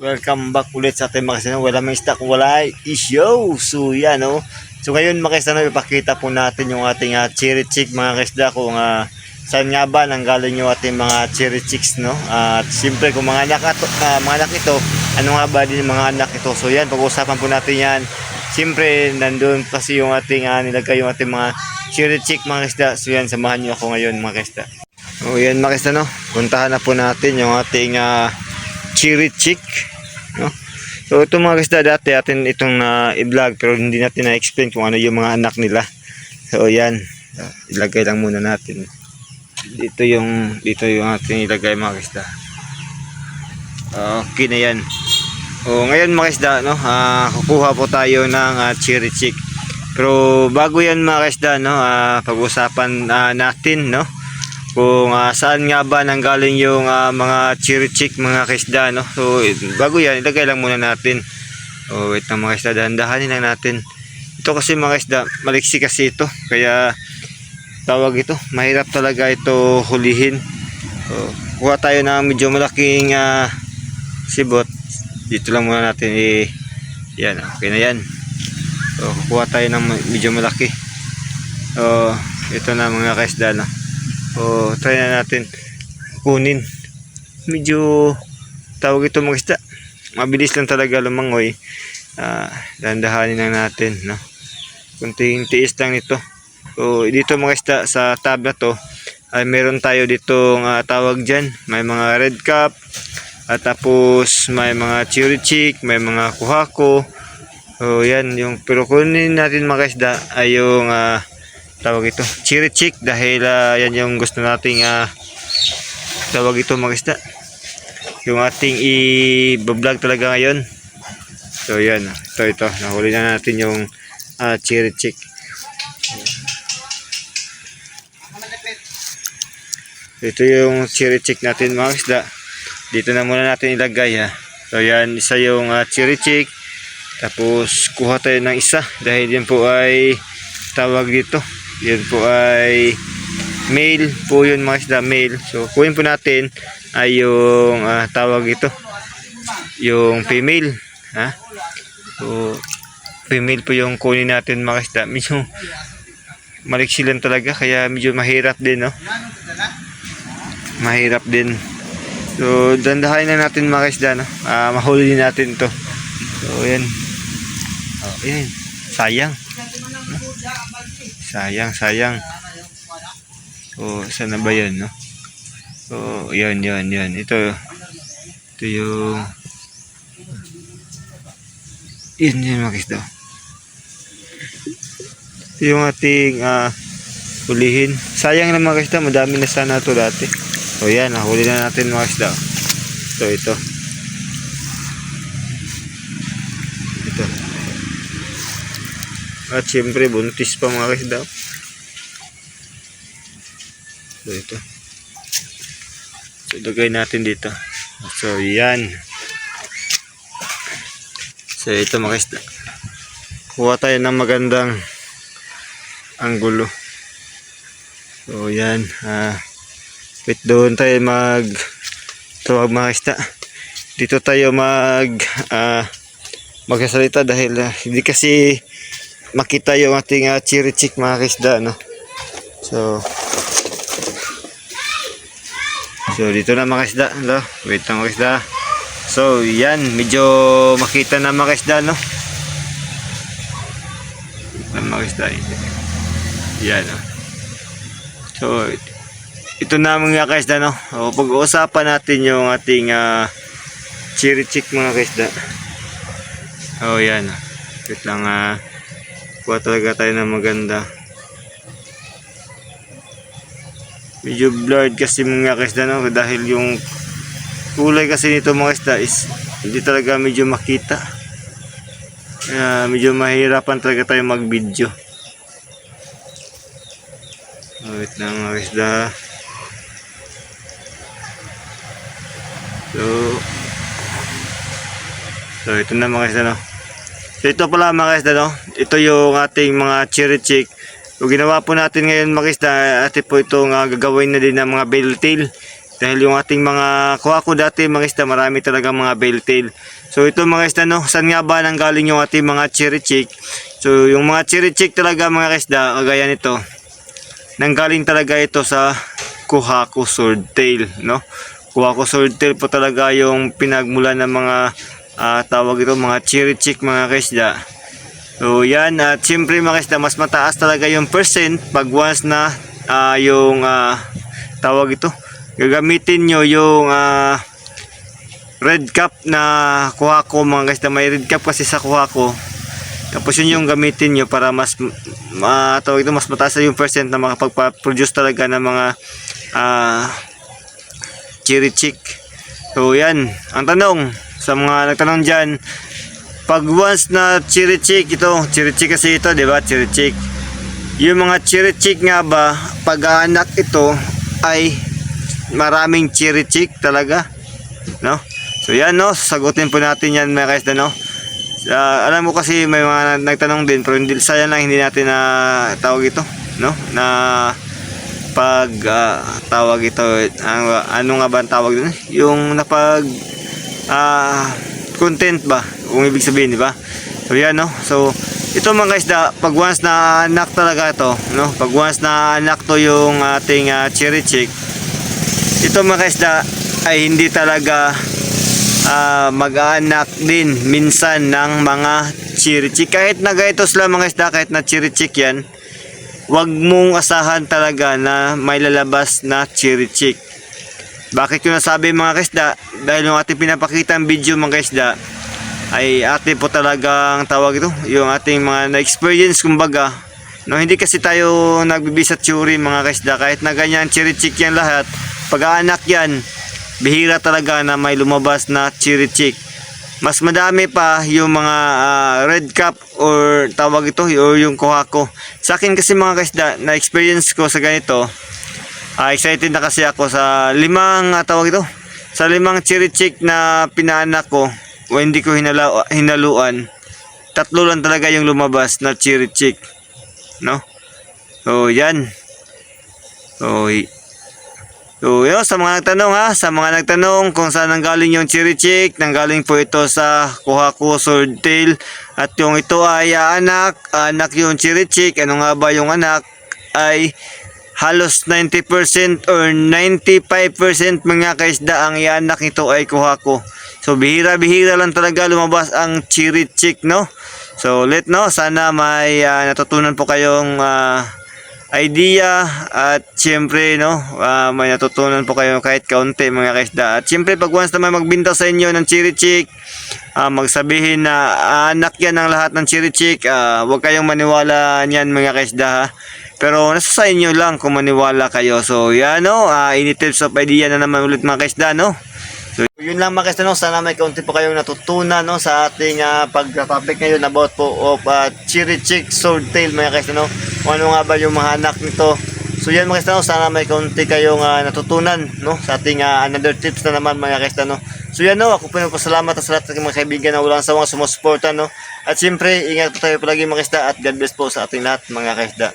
Welcome back ulit sa ating mga kasano. Wala may stock, wala isyo. So yan no. So ngayon mga kasano, ipakita po natin yung ating uh, cherry chick mga kasda kung uh, saan nga ba nanggaling yung ating mga cherry chicks no. at siyempre kung mga anak, ah, mga anak ito, ano nga ba din mga anak ito. So yan, pag-uusapan po natin yan. Siyempre, nandun kasi yung ating uh, nilagay yung ating mga cherry chick mga kasda. So yan, samahan nyo ako ngayon mga kasda. O yan mga kasda no. Puntahan na po natin yung ating uh, cherry chick. So ito mga kasda dati atin itong na i-vlog pero hindi natin na-explain kung ano yung mga anak nila. So yan, ilagay lang muna natin. Dito yung dito yung ating ilagay mga kasda. Okay na yan. O ngayon mga kasda no, ah, kukuha po tayo ng ah, cherry chick. Pero bago yan mga kasda no, ah, pag-usapan ah, natin no kung ah, saan nga ba nanggaling yung ah, mga cherry chick mga kaisda no? So eh, bago yan ilagay lang muna natin. Oh wait mga kaisda dahan-dahanin lang natin. Ito kasi mga kaisda maliksi kasi ito. Kaya tawag ito mahirap talaga ito hulihin. Oh, kuha tayo ng medyo malaking ah, sibot. Dito lang muna natin i yan okay na yan. So kukuha tayo ng medyo malaki. Oh ito na mga kaisda no o try na natin kunin. Medyo tawag ito mga isda. Mabilis lang talaga lumangoy. Ah dandahanin lang natin no? Kunting tiis lang ito. So dito mga isda sa tab na to ay meron tayo ditong ah, tawag dyan. May mga red cap at tapos may mga cherry chick may mga kuhako. So yan yung pero kunin natin mga isda ay yung ah, tawag ito cherry chick dahil ah, yan yung gusto nating ah, tawag ito mga isda. Yung ating i-vlog talaga ngayon. So yan. Ito ito. Nahuli na natin yung ah, cherry chick. Ito yung cherry chick natin mga isda. Dito na muna natin ilagay ha. So yan. Isa yung ah, cherry chick. Tapos kuha tayo ng isa dahil yan po ay tawag dito yan po ay male po yun mga isda male. So kuhin po natin ay yung ah, tawag ito. Yung female ha? So female po yung kunin natin mga isda. Medyo maliksi lang talaga kaya medyo mahirap din no? Mahirap din. So dandahain na natin mga isda no? Ah, mahuli natin to. So yan. Oh, yan. Sayang Sayang, sayang. So, saan na ba yan, no? So, yan, yan, yan. Ito, ito yung, yan, yan, mga kisda. Ito yung ating, ah, hulihin. Sayang na mga kisda, madami na sana ito dati. So, yan, nahuli na natin mga kisda. Ito, ito. Ito. At syempre buntis pa mga kasda. So ito. So lagay natin dito. So yan. So ito mga kasda. Kuha tayo ng magandang anggulo. So yan. Ah, wait doon tayo mag tawag mga kasda. Dito tayo mag ah, magsasalita dahil ah, hindi kasi makita yung ating uh, cherry chick mga kisda no? So so dito na mga kisda no? wait lang mga kisda so yan medyo makita na mga kisda no? Yan mga kisda yan no? so ito na mga kisda no? O, pag-uusapan natin yung ating uh, cherry chick mga kisda oh yan wait lang ah kuha talaga tayo ng maganda. Medyo blurred kasi mga kisda no? Dahil yung kulay kasi nito mga kisda is hindi talaga medyo makita. Kaya medyo mahirapan talaga tayo mag video wait lang mga kisda so so ito na mga kisda no So ito pala mga kisda no. Ito yung ating mga cherry chick. So ginawa po natin ngayon mga kisda, ate po itong uh, gagawin na din ng mga bell tail. Dahil yung ating mga kuha ko dati mga isda, marami talaga mga belltail. So ito mga isda, no, saan nga ba nanggaling yung ating mga cherry chick? So yung mga cherry chick talaga mga isda, kagaya nito, nanggaling talaga ito sa Kuhako Swordtail, no? Kuhako Swordtail po talaga yung pinagmula ng mga ah, tawag ito, mga cherry chick mga kaisda. So yan, at siyempre mga kaisda, mas mataas talaga yung percent pag once na ah, yung ah, tawag ito, gagamitin nyo yung ah, red cap na kuha ko mga kaisda. May red cap kasi sa kuha ko. Tapos yun yung gamitin nyo para mas ma tawag ito, mas mataas yung percent na makapag-produce talaga ng mga ah, cherry chick. So yan, ang tanong sa mga nagtanong dyan, pag once na cherry chick ito, cherry chick kasi ito, di ba? Cherry chick. Yung mga cherry chick nga ba, pag anak ito ay maraming cherry chick talaga, no? So yan no, sagutin po natin yan mga guys, no? Ah, alam mo kasi may mga nagtanong din pero hindi sayang lang hindi natin na tawag ito, no? Na pag ah, tawag ito ang ano nga ba ang tawag doon? Yung napag ah content ba? Kung ibig sabihin, di ba? So yan no. So ito mga guys, da, pag once na anak talaga to, no? Pag once na anak to yung ating ah, cherry chick, ito mga guys, da, ay hindi talaga ah, mag-aanak din minsan ng mga cherry chick. Kahit na ganito sila mga isda, kahit na cherry chick yan, wag mong asahan talaga na may lalabas na cherry chick. Bakit ko nasabi mga kaisda? Dahil yung ating pinapakita ang video mga kaisda, ay atin po talagang tawag ito, yung ating mga na-experience kumbaga. No, hindi kasi tayo nagbibisa theory mga kaisda, kahit na ganyan cherry chick yan lahat, pag-aanak yan, bihira talaga na may lumabas na cherry chick. Mas madami pa yung mga ah, red cap or tawag ito or yung kuha ko. Sa akin kasi mga kaisda, na experience ko sa ganito, ah, excited na kasi ako sa limang ah, tawag ito, sa limang cherry chick na pinaanak ko o hindi ko hinala, hinaluan. Tatlo lang talaga yung lumabas na cherry chick. No? So, yan. So, So, yun, sa mga nagtanong ha, sa mga nagtanong kung saan nanggaling yung cherry chick, nanggaling po ito sa Kuhaku Swordtail. At yung ito ay ah, anak, anak yung cherry chick. Ano nga ba yung anak? Ay halos 90% or 95% mga kaisda ang ianak nito ay Kuhaku. So, bihira-bihira lang talaga lumabas ang cherry chick, no? So, let no, sana may ah, natutunan po kayong ah, idea at siyempre no ah, may natutunan po kayo kahit kaunti mga kaisda. At siyempre pag once na may magbinta sa inyo ng cherry chick ah, magsabihin na anak yan ang lahat ng cherry chick ah, huwag kayong maniwala niyan mga kaisda ha. Pero nasa sa inyo lang kung maniwala kayo. So yan no uh, tips of idea na naman ulit mga kaisda no So, yun lang mga kaisda, no? Sana may kaunti po kayong natutunan no? sa ating uh, pag-topic ngayon about po of uh, cherry chick swordtail mga kaisda, no? Kung ano nga ba yung mga anak nito. So yan mga kaisda, no? sana may kaunti kayong uh, natutunan no? sa ating uh, another tips na naman mga kaisda. No? So yan no, ako po salamat sa lahat ng mga kaibigan na walang sawang sumusuporta. No? At siyempre, ingat po tayo palagi mga kaisda at God bless po sa ating lahat mga kaisda.